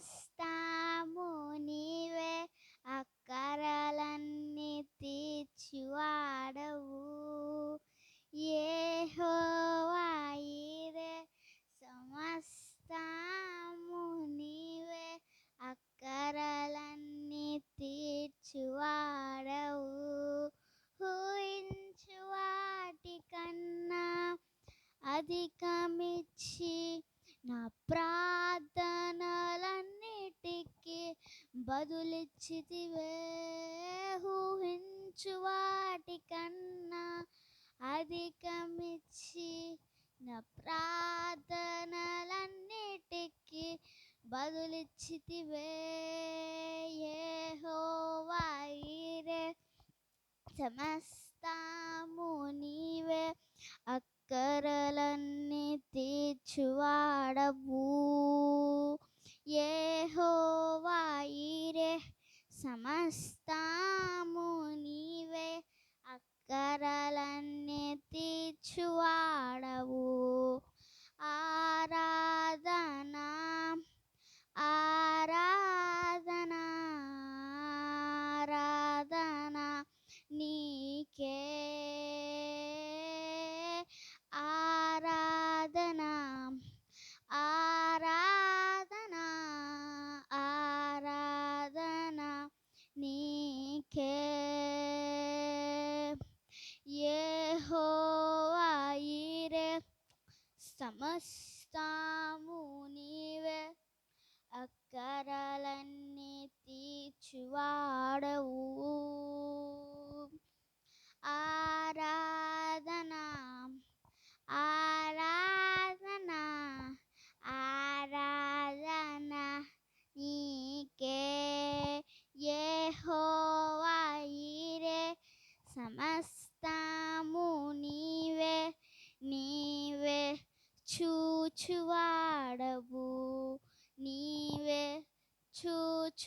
సమస్తాము నీవే అక్కరలన్నీ తీర్చివాడవు. ఏ హోవాయిరే సమస్తాము నీవే అక్కరలన్నీ తీర్చివాడవు. ఊహించు వాటికన్నా అధికమిచ్చి బదులిచ్చితివే ఊహించు వాటికన్నా అధికమిచ్చి నా ప్రార్థనలన్నిటికీ బదులిచ్చితివే యెహోవా ఈరే. సమస్తము నీవే అక్కరలన్నీ తీర్చువాడవు. సమస్తము నీవే అక్కరలన్నీ సమస్తాము నీవే. అక్కరలన్నీ తీర్చువాడవు. ఆరాధన ఆరాధన ఆరాధన నీకే. యెహోవా ఈరే. సమస్తము నీవే. నీ చూచువాడవు నీవే చూచువాడవు.